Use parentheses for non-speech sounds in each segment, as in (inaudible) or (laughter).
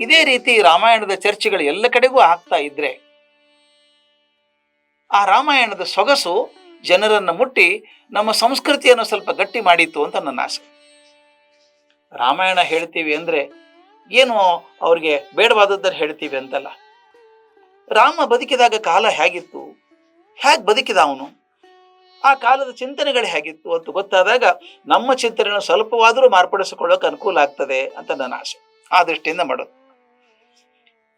ಇದೇ ರೀತಿ ರಾಮಾಯಣದ ಚರ್ಚೆಗಳು ಎಲ್ಲ ಕಡೆಗೂ ಆಗ್ತಾ ಇದ್ರೆ ಆ ರಾಮಾಯಣದ ಸೊಗಸು ಜನರನ್ನು ಮುಟ್ಟಿ ನಮ್ಮ ಸಂಸ್ಕೃತಿಯನ್ನು ಸ್ವಲ್ಪ ಗಟ್ಟಿ ಮಾಡಿತ್ತು ಅಂತ ನನ್ನ ಆಸೆ. ರಾಮಾಯಣ ಹೇಳ್ತೀವಿ ಅಂದ್ರೆ ಏನು ಅವ್ರಿಗೆ ಬೇಡವಾದದ್ದನ್ನು ಹೇಳ್ತೀವಿ ಅಂತಲ್ಲ. ರಾಮ ಬದುಕಿದಾಗ ಕಾಲ ಹೇಗಿತ್ತು? ಹೇಗೆ ಬದುಕಿದ ಅವನು? ಆ ಕಾಲದ ಚಿಂತನೆಗಳು ಹೇಗಿತ್ತು? ಅಂತ ಗೊತ್ತಾದಾಗ ನಮ್ಮ ಚಿಂತನೆಯನ್ನು ಸ್ವಲ್ಪವಾದರೂ ಮಾರ್ಪಡಿಸಿಕೊಳ್ಳೋಕೆ ಅನುಕೂಲ ಆಗ್ತದೆ ಅಂತ ನನ್ನ ಆಸೆ. ಆ ದೃಷ್ಟಿಯಿಂದ ಮಾಡೋದು.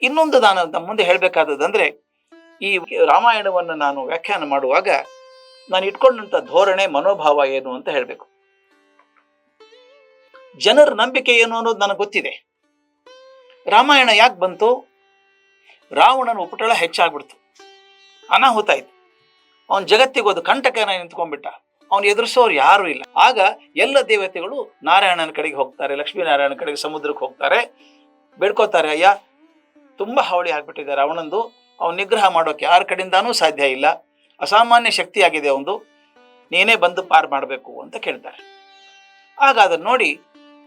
ಇನ್ನೊಂದು ನಾನು ನಮ್ಮ ಮುಂದೆ ಹೇಳಬೇಕಾದದಂದ್ರೆ ಈ ರಾಮಾಯಣವನ್ನು ನಾನು ವ್ಯಾಖ್ಯಾನ ಮಾಡುವಾಗ ನಾನು ಇಟ್ಕೊಂಡಂತ ಧೋರಣೆ, ಮನೋಭಾವ ಏನು ಅಂತ ಹೇಳಬೇಕು. ಜನರ ನಂಬಿಕೆ ಏನು ಅನ್ನೋದು ನನಗೆ ಗೊತ್ತಿದೆ. ರಾಮಾಯಣ ಯಾಕೆ ಬಂತು? ರಾವಣನ ಉಪಟಳ ಹೆಚ್ಚಾಗ್ಬಿಡ್ತು. ಅನಾಹುತ ಆಯ್ತು. ಅವನ ಜಗತ್ತಿಗೆ ಒಂದು ಕಂಟಕನ ನಿಂತ್ಕೊಂಡ್ಬಿಟ್ಟ. ಅವನು ಎದುರಿಸೋರು ಯಾರು ಇಲ್ಲ. ಆಗ ಎಲ್ಲ ದೇವತೆಗಳು ನಾರಾಯಣನ ಕಡೆಗೆ ಹೋಗ್ತಾರೆ ಲಕ್ಷ್ಮೀನಾರಾಯಣ ಕಡೆಗೆ ಸಮುದ್ರಕ್ಕೆ ಹೋಗ್ತಾರೆ, ಬೇಡ್ಕೋತಾರೆ, ಅಯ್ಯ ತುಂಬಾ ಹಾವಳಿ ಆಗಿಬಿಟ್ಟಿದೆ ರಾವಣಂದು ಅವನ ನಿಗ್ರಹ ಮಾಡೋಕೆ ಯಾರ ಕಡೆಯಿಂದಾನೂ ಸಾಧ್ಯ ಇಲ್ಲ. ಅಸಾಮಾನ್ಯ ಶಕ್ತಿ ಆಗಿದೆ ಅವನು ನೀನೇ ಬಂದು ಪಾರ್ ಮಾಡಬೇಕು ಅಂತ ಕೇಳ್ತಾರೆ. ಆಗ ಅದನ್ನು ನೋಡಿ,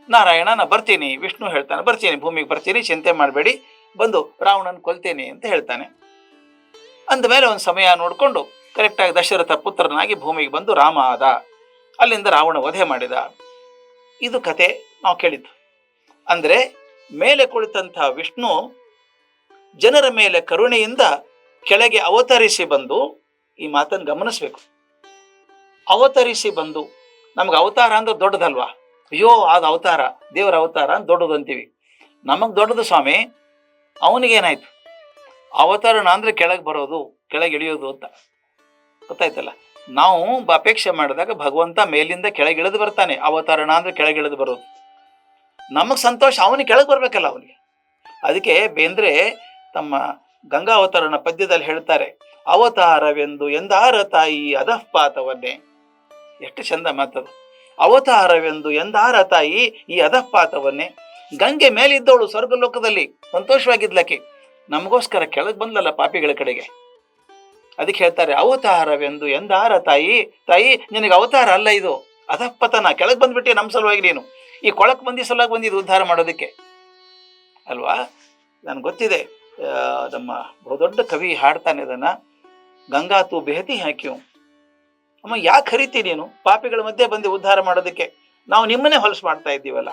ನಾರಾಯಣ, ನಾ ಬರ್ತೀನಿ. ವಿಷ್ಣು ಹೇಳ್ತಾನೆ, ಬರ್ತೀನಿ, ಭೂಮಿಗೆ ಬರ್ತೀನಿ, ಚಿಂತೆ ಮಾಡಬೇಡಿ. ಬಂದು ರಾವಣನ ಕೊಲ್ತೇನೆ ಅಂತ ಹೇಳ್ತಾನೆ. ಅಂದಮೇಲೆ ಒಂದು ಸಮಯ ನೋಡಿಕೊಂಡು ಕರೆಕ್ಟಾಗಿ ದಶರಥ ಪುತ್ರನಾಗಿ ಭೂಮಿಗೆ ಬಂದು ರಾಮ ಆದ. ಅಲ್ಲಿಂದ ರಾವಣ ವಧೆ ಮಾಡಿದ. ಇದು ಕತೆ ನಾವು ಕೇಳಿದ್ದು. ಅಂದರೆ ಮೇಲೆ ಕುಳಿತಂಥ ವಿಷ್ಣು ಜನರ ಮೇಲೆ ಕರುಣೆಯಿಂದ ಕೆಳಗೆ ಅವತರಿಸಿ ಬಂದು ಈ ಮಾತನ್ನು ಗಮನಿಸ್ಬೇಕು. ಅವತರಿಸಿ ಬಂದು, ನಮ್ಗೆ ಅವತಾರ ಅಂದ್ರೆ ದೊಡ್ಡದಲ್ವಾ? ಅಯ್ಯೋ ಅದು ಅವತಾರ, ದೇವರ ಅವತಾರ ಅಂತ ದೊಡ್ಡದು ಅಂತೀವಿ. ನಮಗೆ ದೊಡ್ಡದು ಸ್ವಾಮಿ ಅವನಿಗೇನಾಯ್ತು ಅವತಾರಣ ಅಂದ್ರೆ ಕೆಳಗೆ ಬರೋದು, ಕೆಳಗೆ ಇಳಿಯೋದು ಅಂತ. ಗೊತ್ತಾಯ್ತಲ್ಲ? ನಾವು ಅಪೇಕ್ಷೆ ಮಾಡಿದಾಗ ಭಗವಂತ ಮೇಲಿಂದ ಕೆಳಗೆ ಇಳಿದು ಬರ್ತಾನೆ. ಅವತಾರಣ ಅಂದ್ರೆ ಕೆಳಗೆ ಇಳಿದು ಬರೋದು. ನಮಗೆ ಸಂತೋಷ ಅವನಿಗೆ ಕೆಳಗೆ ಬರ್ಬೇಕಲ್ಲ ಅವನಿಗೆ. ಅದಕ್ಕೆ ಬೇಂದ್ರೆ ತಮ್ಮ ಗಂಗಾ ಅವತರಣ ಪದ್ಯದಲ್ಲಿ ಹೇಳ್ತಾರೆ, ಅವತಾರವೆಂದು ಎಂದಾರ ತಾಯಿ ಅಧಃಪಾತವನ್ನೇ ಎಷ್ಟು ಚಂದ ಮಾತದು. ಅವತಾರವೆಂದು ಎಂದಾರ ತಾಯಿ ಈ ಅಧಃಪಾತವನ್ನೇ ಗಂಗೆ ಮೇಲಿದ್ದವಳು ಸ್ವರ್ಗಲೋಕದಲ್ಲಿ ಸಂತೋಷವಾಗಿದ್ಲಕ್ಕೆ, ನಮಗೋಸ್ಕರ ಕೆಳಗೆ ಬಂದಲ್ಲ ಪಾಪಿಗಳ ಕಡೆಗೆ. ಅದಕ್ಕೆ ಹೇಳ್ತಾರೆ, ಅವತಾರವೆಂದು ಎಂದಾರ ತಾಯಿ ತಾಯಿ ನಿನಗೆ ಅವತಾರ ಅಲ್ಲ ಇದು. ಅಧಃಪತನ ಕೆಳಗೆ ಬಂದ್ಬಿಟ್ಟೆ ನಮ್ಮ ಸಲುವಾಗಿ ನೀನು. ಈ ಕೊಳಕ್ ಬಂದಿ ಸಲುವಾಗಿ ಬಂದಿದ್ದು ಉದ್ಧಾರ ಮಾಡೋದಕ್ಕೆ. ಅಲ್ವಾ? ನನ್ಗೆ ಗೊತ್ತಿದೆ. ನಮ್ಮ ಬಹುದೊಡ್ಡ ಕವಿ ಹಾಡ್ತಾನೆ ಅದನ್ನ ಗಂಗಾ ತೂ ಬೆಹತಿ ಹಾಕಿಯು ಅಮ್ಮ, ಯಾಕೆ ಹರಿತಿ ನೀನು? ಪಾಪಿಗಳ ಮಧ್ಯೆ ಬಂದು ಉದ್ಧಾರ ಮಾಡೋದಕ್ಕೆ ನಾವು ನಿಮ್ಮನ್ನೇ ಹೊಲಸು ಮಾಡ್ತಾ ಇದ್ದೀವಲ್ಲ.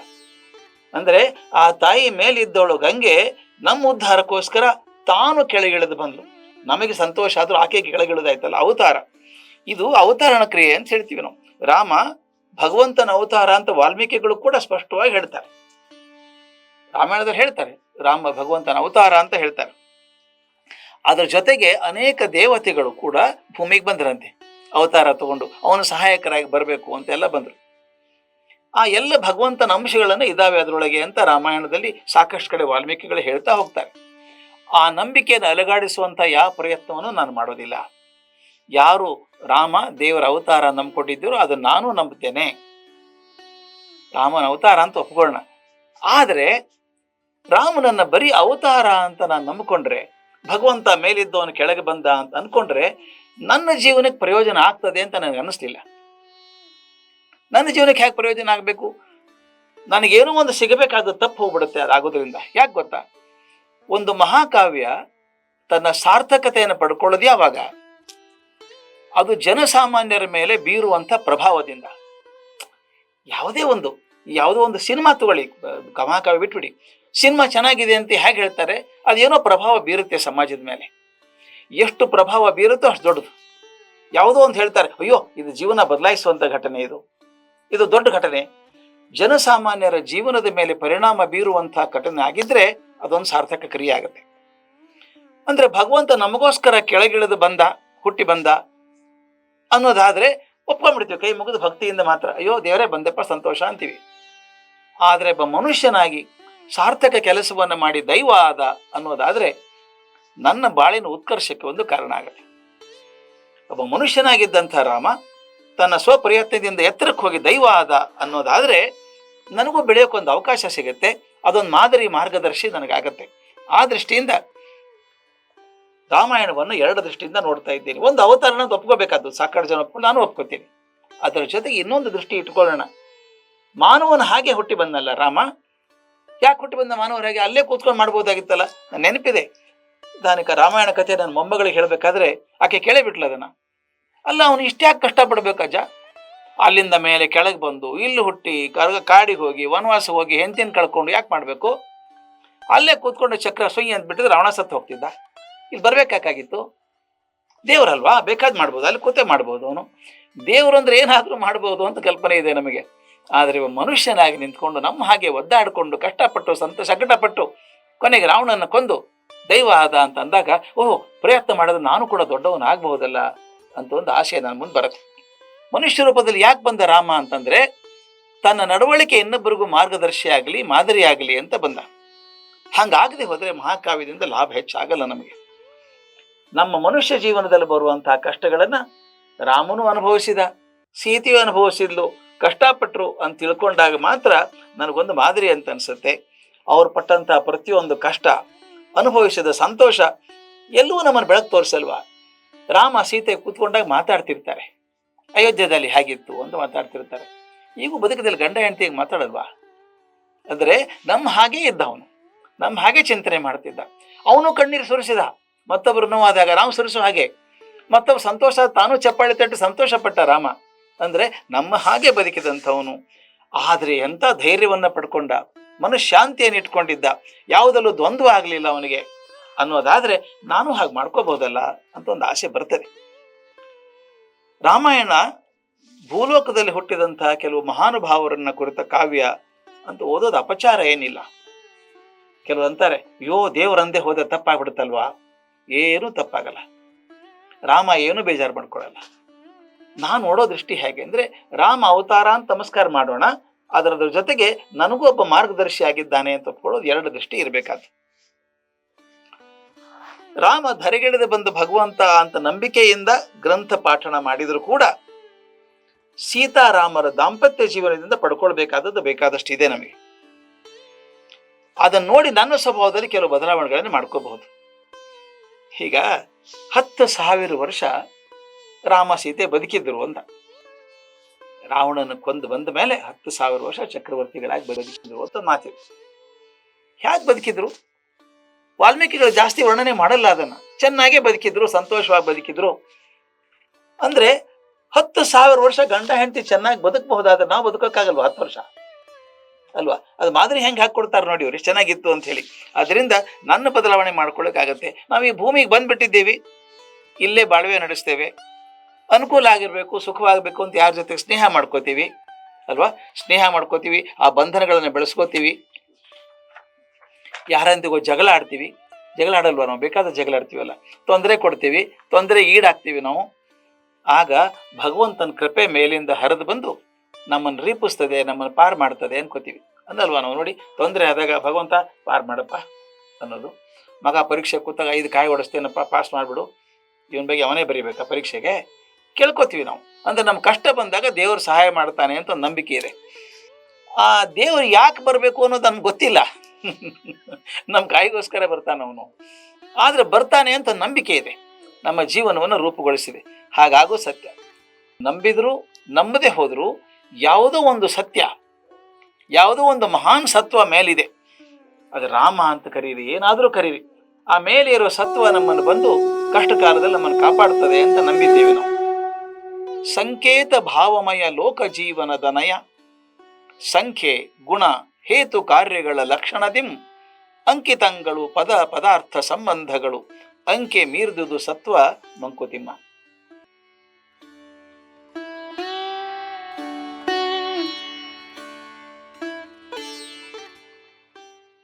ಅಂದ್ರೆ ಆ ತಾಯಿ ಮೇಲಿದ್ದವಳು ಗಂಗೆ ನಮ್ಮ ಉದ್ಧಾರಕ್ಕೋಸ್ಕರ ತಾನು ಕೆಳಗಿಳಿದು ಬಂದ್ಲು. ನಮಗೆ ಸಂತೋಷ, ಆದ್ರೂ ಆಕೆ ಕೆಳಗಿಳಿದಾಯ್ತಲ್ಲ, ಅವತಾರ. ಇದು ಅವತಾರಣ ಕ್ರಿಯೆ ಅಂತ ಹೇಳ್ತೀವಿ ನಾವು. ರಾಮ ಭಗವಂತನ ಅವತಾರ ಅಂತ ವಾಲ್ಮೀಕಿಗಳು ಕೂಡ ಸ್ಪಷ್ಟವಾಗಿ ಹೇಳ್ತಾರೆ. ರಾಮಾಯಣದಲ್ಲಿ ಹೇಳ್ತಾರೆ ರಾಮ ಭಗವಂತನ ಅವತಾರ ಅಂತ ಹೇಳ್ತಾರೆ. ಅದರ ಜೊತೆಗೆ ಅನೇಕ ದೇವತೆಗಳು ಕೂಡ ಭೂಮಿಗೆ ಬಂದ್ರಂತೆ. ಅವತಾರ ತಗೊಂಡು ಅವನು ಸಹಾಯಕರಾಗಿ ಬರಬೇಕು ಅಂತೆಲ್ಲ ಬಂದರು. ಆ ಎಲ್ಲ ಭಗವಂತನ ಅಂಶಗಳನ್ನು ಇದಾವೆ ಅದರೊಳಗೆ ಅಂತ ರಾಮಾಯಣದಲ್ಲಿ ಸಾಕಷ್ಟು ಕಡೆ ವಾಲ್ಮೀಕಿಗಳು ಹೇಳ್ತಾ ಹೋಗ್ತಾರೆ. ಆ ನಂಬಿಕೆಯನ್ನು ಅಲಗಾಡಿಸುವಂಥ ಯಾವ ಪ್ರಯತ್ನವನ್ನು ನಾನು ಮಾಡೋದಿಲ್ಲ. ಯಾರು ರಾಮ ದೇವರ ಅವತಾರ ನಂಬ್ಕೊಂಡಿದ್ದೀರೋ ಅದನ್ನು ನಾನು ನಂಬುತ್ತೇನೆ ರಾಮನ ಅವತಾರ ಅಂತ ಒಪ್ಕೊಳ್ಳೋಣ. ಆದರೆ ರಾಮನನ್ನ ಬರೀ ಅವತಾರ ಅಂತ ನಾನು ನಂಬಿಕೊಂಡ್ರೆ, ಭಗವಂತ ಮೇಲಿದ್ದವನು ಕೆಳಗೆ ಬಂದ ಅಂತ ಅನ್ಕೊಂಡ್ರೆ ನನ್ನ ಜೀವನಕ್ಕೆ ಪ್ರಯೋಜನ ಆಗ್ತದೆ ಅಂತ ನನಗೆ ಅನ್ನಿಸ್ಲಿಲ್ಲ ನನ್ನ ಜೀವನಕ್ಕೆ ಹೇಗೆ ಪ್ರಯೋಜನ ಆಗಬೇಕು? ನನಗೇನೋ ಒಂದು ಸಿಗಬೇಕಾದ ತಪ್ಪು ಹೋಗ್ಬಿಡುತ್ತೆ ಅದಾಗೋದ್ರಿಂದ. ಯಾಕೆ ಗೊತ್ತಾ? ಒಂದು ಮಹಾಕಾವ್ಯ ತನ್ನ ಸಾರ್ಥಕತೆಯನ್ನು ಪಡ್ಕೊಳ್ಳೋದು ಯಾವಾಗ? ಅದು ಜನಸಾಮಾನ್ಯರ ಮೇಲೆ ಬೀರುವಂಥ ಪ್ರಭಾವದಿಂದ. ಯಾವುದೇ ಒಂದು ಯಾವುದೋ ಒಂದು ಸಿನಿಮಾ ತಗೊಳ್ಳಿ, ಕಮಾಕಾವಿ ಬಿಟ್ಬಿಡಿ. ಸಿನಿಮಾ ಚೆನ್ನಾಗಿದೆ ಅಂತ ಹೇಗೆ ಹೇಳ್ತಾರೆ? ಅದೇನೋ ಪ್ರಭಾವ ಬೀರುತ್ತೆ ಸಮಾಜದ ಮೇಲೆ. ಎಷ್ಟು ಪ್ರಭಾವ ಬೀರುತ್ತೋ ಅಷ್ಟು ದೊಡ್ಡದು. ಯಾವುದೋ ಒಂದು ಹೇಳ್ತಾರೆ, ಅಯ್ಯೋ, ಇದು ಜೀವನ ಬದಲಾಯಿಸುವಂಥ ಘಟನೆ ಇದು. ಇದು ದೊಡ್ಡ ಘಟನೆ. ಜನಸಾಮಾನ್ಯರ ಜೀವನದ ಮೇಲೆ ಪರಿಣಾಮ ಬೀರುವಂತಹ ಘಟನೆ ಆಗಿದ್ರೆ ಅದೊಂದು ಸಾರ್ಥಕ ಕ್ರಿಯೆ ಆಗುತ್ತೆ. ಅಂದ್ರೆ ಭಗವಂತ ನಮಗೋಸ್ಕರ ಕೆಳಗಿಳಿದು ಬಂದ, ಹುಟ್ಟಿ ಬಂದ ಅನ್ನೋದಾದ್ರೆ ಒಪ್ಕೊಂಡ್ಬಿಡ್ತೀವಿ, ಕೈ ಮುಗಿದು ಭಕ್ತಿಯಿಂದ ಮಾತ್ರ, ಅಯ್ಯೋ, ದೇವರೇ ಬಂದಪ್ಪ, ಸಂತೋಷ ಅಂತೀವಿ. ಆದರೆ ಒಬ್ಬ ಮನುಷ್ಯನಾಗಿ ಸಾರ್ಥಕ ಕೆಲಸವನ್ನು ಮಾಡಿ ದೈವ ಆದ ಅನ್ನೋದಾದರೆ ನನ್ನ ಬಾಳಿನ ಉತ್ಕರ್ಷಕ್ಕೆ ಒಂದು ಕಾರಣ ಆಗಲಿ. ಒಬ್ಬ ಮನುಷ್ಯನಾಗಿದ್ದಂಥ ರಾಮ ತನ್ನ ಸ್ವಪ್ರಯತ್ನದಿಂದ ಎತ್ತರಕ್ಕೆ ಹೋಗಿ ದೈವ ಆದ ಅನ್ನೋದಾದರೆ ನನಗೂ ಬೆಳೆಯೋಕ್ಕೊಂದು ಅವಕಾಶ ಸಿಗುತ್ತೆ. ಅದೊಂದು ಮಾದರಿ ಮಾರ್ಗದರ್ಶಿ ನನಗಾಗತ್ತೆ. ಆ ದೃಷ್ಟಿಯಿಂದ ರಾಮಾಯಣವನ್ನು ಎರಡು ದೃಷ್ಟಿಯಿಂದ ನೋಡ್ತಾ ಇದ್ದೀನಿ. ಒಂದು ಅವತಾರನ ಒಪ್ಕೋಬೇಕಾದ್ದು ಸಾಕಷ್ಟು ಜನ ನಾನು ಒಪ್ಕೋತೀನಿ. ಅದರ ಜೊತೆಗೆ ಇನ್ನೊಂದು ದೃಷ್ಟಿ ಇಟ್ಕೊಳ್ಳೋಣ. ಮಾನವನ ಹಾಗೆ ಹುಟ್ಟಿ ಬಂದಲ್ಲ ರಾಮ? ಯಾಕೆ ಹುಟ್ಟಿ ಬಂದ ಮಾನವರಾಗಿ ಅಲ್ಲೇ ಕೂತ್ಕೊಂಡು ಮಾಡ್ಬೋದಾಗಿತ್ತಲ್ಲ? ನನ್ನ ನೆನಪಿದೆ. ದಾನಿಕ ರಾಮಾಯಣ ಕಥೆ ನನ್ನ ಮೊಮ್ಮಗಳಿಗೆ ಹೇಳಬೇಕಾದ್ರೆ ಆಕೆ ಕೇಳಿಬಿಟ್ಲ ಅದನ್ನ. ಅಲ್ಲ, ಅವನು ಇಷ್ಟ್ಯಾಕೆ ಕಷ್ಟಪಡ್ಬೇಕಜ್ಜ ಅಲ್ಲಿಂದ ಮೇಲೆ ಕೆಳಗೆ ಬಂದು ಇಲ್ಲಿ ಹುಟ್ಟಿ ಕರ್ಗ ಕಾಡಿಗೆ ಹೋಗಿ ವನವಾಸ ಹೋಗಿ ಹೆಂಡತಿನ ಕಳ್ಕೊಂಡು ಯಾಕೆ ಮಾಡಬೇಕು? ಅಲ್ಲೇ ಕೂತ್ಕೊಂಡು ಚಕ್ರ ಸುಯ್ಯಿ ಅಂತ ಬಿಟ್ಟಿದ್ರೆ ರಾವಣ ಸತ್ತು ಹೋಗ್ತಿದ್ದ. ಇಲ್ಲಿ ಬರ್ಬೇಕಾಗಿತ್ತು ದೇವರಲ್ವಾ? ಬೇಕಾದ್ ಮಾಡ್ಬೋದು. ಅಲ್ಲಿ ಕೂತೆ ಮಾಡ್ಬೋದು ಅವನು. ದೇವರು ಅಂದ್ರೆ ಏನಾದರೂ ಮಾಡ್ಬೋದು ಅಂತ ಕಲ್ಪನೆ ಇದೆ ನಮಗೆ. ಆದರೆ ಇವ ಮನುಷ್ಯನಾಗಿ ನಿಂತ್ಕೊಂಡು ನಮ್ಮ ಹಾಗೆ ಒದ್ದಾಡಿಕೊಂಡು ಕಷ್ಟಪಟ್ಟು ಸಂತೋಷ ಸಂಕಟಪಟ್ಟು ಕೊನೆಗೆ ರಾವಣನ ಕೊಂದು ದೈವ ಆದ ಅಂತ ಅಂದಾಗ, ಓಹ್, ಪ್ರಯತ್ನ ಮಾಡಿದ್ರೆ ನಾನು ಕೂಡ ದೊಡ್ಡವನಾಗಬಹುದಲ್ಲ ಅಂತ ಒಂದು ಆಶಯ ನನ್ನ ಮುಂದೆ ಬರುತ್ತೆ. ಮನುಷ್ಯ ರೂಪದಲ್ಲಿ ಯಾಕೆ ಬಂದ ರಾಮ ಅಂತಂದ್ರೆ, ತನ್ನ ನಡವಳಿಕೆ ಇನ್ನೊಬ್ಬರಿಗೂ ಮಾರ್ಗದರ್ಶಿ ಆಗಲಿ, ಮಾದರಿ ಆಗಲಿ ಅಂತ ಬಂದ. ಹಂಗಾಗದೆ ಹೋದರೆ ಮಹಾಕಾವ್ಯದಿಂದ ಲಾಭ ಹೆಚ್ಚಾಗಲ್ಲ ನಮಗೆ. ನಮ್ಮ ಮನುಷ್ಯ ಜೀವನದಲ್ಲಿ ಬರುವಂತಹ ಕಷ್ಟಗಳನ್ನ ರಾಮನು ಅನುಭವಿಸಿದ, ಸೀತೆಯು ಅನುಭವಿಸಿದ್ಲು ಕಷ್ಟಪಟ್ಟರು ಅಂತ ತಿಳ್ಕೊಂಡಾಗ ಮಾತ್ರ ನನಗೊಂದು ಮಾದರಿ ಅಂತ ಅನ್ಸುತ್ತೆ. ಅವ್ರು ಪಟ್ಟಂತಹ ಪ್ರತಿಯೊಂದು ಕಷ್ಟ, ಅನುಭವಿಸಿದ ಸಂತೋಷ ಎಲ್ಲವೂ ನಮ್ಮನ್ನು ಬೆಳಕು ತೋರಿಸಲ್ವಾ? ರಾಮ ಸೀತೆ ಕೂತ್ಕೊಂಡಾಗ ಮಾತಾಡ್ತಿರ್ತಾರೆ. ಅಯೋಧ್ಯೆಯಲ್ಲಿ ಹೇಗಿತ್ತು ಅಂತ ಮಾತಾಡ್ತಿರ್ತಾರೆ. ಈಗೂ ಬದುಕದಲ್ಲಿ ಗಂಡ ಹೆಂಡತಿಗೆ ಮಾತಾಡಲ್ವಾ? ಅಂದರೆ ನಮ್ಮ ಹಾಗೇ ಇದ್ದ ಅವನು. ನಮ್ಮ ಹಾಗೆ ಚಿಂತನೆ ಮಾಡ್ತಿದ್ದ. ಅವನು ಕಣ್ಣೀರು ಸುರಿಸಿದ. ಮತ್ತೊಬ್ಬರು ನೋವಾದಾಗ ರಾಮ ಸುರಿಸೋ ಹಾಗೆ. ಮತ್ತೊಬ್ಬ ಸಂತೋಷ ತಾನು ಚಪ್ಪಾಳೆ ತಟ್ಟು ಸಂತೋಷಪಟ್ಟ ರಾಮ. ಅಂದ್ರೆ ನಮ್ಮ ಹಾಗೆ ಬದುಕಿದಂಥವನು. ಆದರೆ ಎಂಥ ಧೈರ್ಯವನ್ನು ಪಡ್ಕೊಂಡ? ಮನಃಶಾಂತಿಯನ್ನು ಇಟ್ಕೊಂಡಿದ್ದ? ಯಾವುದಲ್ಲೂ ದ್ವಂದ್ವ ಆಗಲಿಲ್ಲ ಅವನಿಗೆ. ಅನ್ನೋದಾದರೆ ನಾನು ಹಾಗೆ ಮಾಡ್ಕೋಬಹುದಲ್ಲ ಅಂತ ಒಂದು ಆಸೆ ಬರ್ತದೆ. ರಾಮಾಯಣ ಭೂಲೋಕದಲ್ಲಿ ಹುಟ್ಟಿದಂತಹ ಕೆಲವು ಮಹಾನುಭಾವರನ್ನ ಕುರಿತ ಕಾವ್ಯ ಅಂತ ಓದೋದು ಅಪಚಾರ ಏನಿಲ್ಲ. ಕೆಲವರು ಅಂತಾರೆ, ಅಯ್ಯೋ, ದೇವರಂದೇ ಹೋದ ತಪ್ಪಾಗ್ಬಿಡುತ್ತಲ್ವಾ? ಏನೂ ತಪ್ಪಾಗಲ್ಲ. ರಾಮ ಏನು ಬೇಜಾರು ಮಾಡ್ಕೊಳ್ಳಲ್ಲ ನಾನು ನೋಡೋ ದೃಷ್ಟಿ ಹೇಗೆ? ಅಂದರೆ ರಾಮ ಅವತಾರ ಅಂತ ನಮಸ್ಕಾರ ಮಾಡೋಣ, ಅದರ ಜೊತೆಗೆ ನನಗೂ ಒಬ್ಬ ಮಾರ್ಗದರ್ಶಿ ಆಗಿದ್ದಾನೆ ಅಂತ ಒಪ್ಕೊಳ್ಳೋದು ಎರಡು ದೃಷ್ಟಿ ಇರಬೇಕಾದ ರಾಮ ಧರೆಗೆಳೆದು ಬಂದ ಭಗವಂತ ಅಂತ ನಂಬಿಕೆಯಿಂದ ಗ್ರಂಥ ಪಾಠಣ ಮಾಡಿದರೂ ಕೂಡ ಸೀತಾರಾಮರ ದಾಂಪತ್ಯ ಜೀವನದಿಂದ ಪಡ್ಕೊಳ್ಬೇಕಾದದ್ದು ಬೇಕಾದಷ್ಟು ಇದೆ ನಮಗೆ. ಅದನ್ನು ನೋಡಿ ನನ್ನ ಸ್ವಭಾವದಲ್ಲಿ ಕೆಲವು ಬದಲಾವಣೆಗಳನ್ನು ಮಾಡ್ಕೋಬಹುದು. ಈಗ ಹತ್ತು ಸಾವಿರ ವರ್ಷ ರಾಮ ಸೀತೆ ಬದುಕಿದ್ರು ಅಂತ. ರಾವಣನ ಕೊಂದು ಬಂದ ಮೇಲೆ ಹತ್ತು ಸಾವಿರ ವರ್ಷ ಚಕ್ರವರ್ತಿಗಳಾಗಿ ಬದುಕಿದ್ರು ಅಂತ ಮಾತಿದ್ರು ಹ್ಯಾಕ್ ಬದುಕಿದ್ರು? ವಾಲ್ಮೀಕಿಗಳು ಜಾಸ್ತಿ ವರ್ಣನೆ ಮಾಡಲ್ಲ ಅದನ್ನ. ಚೆನ್ನಾಗೇ ಬದುಕಿದ್ರು, ಸಂತೋಷವಾಗಿ ಬದುಕಿದ್ರು. ಅಂದ್ರೆ ಹತ್ತು ಸಾವಿರ ವರ್ಷ ಗಂಡ ಹೆಂಡತಿ ಚೆನ್ನಾಗಿ ಬದುಕಬಹುದಾದ್ರೆ ನಾವು ಬದುಕೋಕ್ಕಾಗಲ್ವಾ ಹತ್ತು ವರ್ಷ? ಅಲ್ವಾ? ಅದು ಮಾದರಿ ಹೆಂಗೆ ಹಾಕೊಡ್ತಾರೆ ನೋಡಿ ಇವ್ರು ಚೆನ್ನಾಗಿತ್ತು ಅಂತ ಹೇಳಿ. ಅದರಿಂದ ನನ್ನ ಬದಲಾವಣೆ ಮಾಡ್ಕೊಳ್ಳೋಕ್ಕಾಗತ್ತೆ ನಾವು ಈ ಭೂಮಿಗೆ ಬಂದ್ಬಿಟ್ಟಿದ್ದೀವಿ. ಇಲ್ಲೇ ಬಾಳ್ವೆ ನಡೆಸ್ತೇವೆ. ಅನುಕೂಲ ಆಗಿರಬೇಕು, ಸುಖವಾಗಬೇಕು ಅಂತ ಯಾರ ಜೊತೆಗೆ ಸ್ನೇಹ ಮಾಡ್ಕೋತೀವಿ, ಅಲ್ವಾ? ಸ್ನೇಹ ಮಾಡ್ಕೋತೀವಿ, ಆ ಬಂಧನಗಳನ್ನು ಬೆಳೆಸ್ಕೋತೀವಿ. ಯಾರಂದಿಗೋ ಜಗಳ ಆಡ್ತೀವಿ. ಜಗಳ ಆಡಲ್ವ ನಾವು? ಬೇಕಾದ ಜಗಳ ಆಡ್ತೀವಲ್ಲ? ತೊಂದರೆ ಕೊಡ್ತೀವಿ, ತೊಂದರೆ ಈಡಾಗ್ತೀವಿ ನಾವು. ಆಗ ಭಗವಂತನ ಕೃಪೆ ಮೇಲಿಂದ ಹರಿದು ಬಂದು ನಮ್ಮನ್ನು ರೀಪಿಸ್ತದೆ ನಮ್ಮನ್ನು ಪಾರು ಮಾಡ್ತದೆ ಅನ್ಕೋತೀವಿ. ಅಂದಲ್ವಾ ನಾವು? ನೋಡಿ, ತೊಂದರೆ ಆದಾಗ ಭಗವಂತ ಪಾರು ಮಾಡಪ್ಪ ಅನ್ನೋದು. ಮಗ ಪರೀಕ್ಷೆ ಕೂತಾಗ ಐದು ಕಾಯಿ ಓಡಿಸ್ತೇನಪ್ಪ ಪಾಸ್ ಮಾಡಿಬಿಡು. ಇವನ ಬಗ್ಗೆ ಅವನೇ ಬರೀಬೇಕಾ ಪರೀಕ್ಷೆಗೆ? ಕೇಳ್ಕೊತೀವಿ ನಾವು. ಅಂದ್ರೆ ನಮ್ಮ ಕಷ್ಟ ಬಂದಾಗ ದೇವರು ಸಹಾಯ ಮಾಡ್ತಾನೆ ಅಂತ ಒಂದು ನಂಬಿಕೆ ಇದೆ. ಆ ದೇವರು ಯಾಕೆ ಬರಬೇಕು ಅನ್ನೋದು ನಮ್ಗೆ ಗೊತ್ತಿಲ್ಲ. (laughs) ನಮ್ಮ ಕಾಯಿಗೋಸ್ಕರ ಬರ್ತಾನೆ ಅವನು. ಆದರೆ ಬರ್ತಾನೆ ಅಂತ ನಂಬಿಕೆ ಇದೆ. ನಮ್ಮ ಜೀವನವನ್ನು ರೂಪುಗೊಳಿಸಿದೆ. ಹಾಗಾಗೋ ಸತ್ಯ. ನಂಬಿದ್ರು, ನಂಬದೇ ಹೋದ್ರು ಯಾವುದೋ ಒಂದು ಸತ್ಯ, ಯಾವುದೋ ಒಂದು ಮಹಾನ್ ಸತ್ವ ಮೇಲಿದೆ. ಅದು ರಾಮ ಅಂತ ಕರೀರಿ, ಏನಾದರೂ ಕರೀರಿ. ಆ ಮೇಲೆ ಇರೋ ಸತ್ವ ನಮ್ಮನ್ನು ಬಂದು ಕಷ್ಟ ಕಾಲದಲ್ಲಿ ನಮ್ಮನ್ನು ಕಾಪಾಡ್ತದೆ ಅಂತ ನಂಬಿದ್ದೇವೆ ನಾವು. ಸಂಕೇತ ಭಾವಮಯ ಲೋಕ ಜೀವನದ ನಯ. ಸಂಖ್ಯೆ, ಗುಣ, ಹೇತು ಕಾರ್ಯಗಳ ಲಕ್ಷಣದಿಂ ಅಂಕಿತಂಗಳು ಪದ ಪದಾರ್ಥ ಸಂಬಂಧಗಳು. ಅಂಕೆ ಮೀರ್ದುದು ಸತ್ವ ಮಂಕುತಿಮ್ಮ.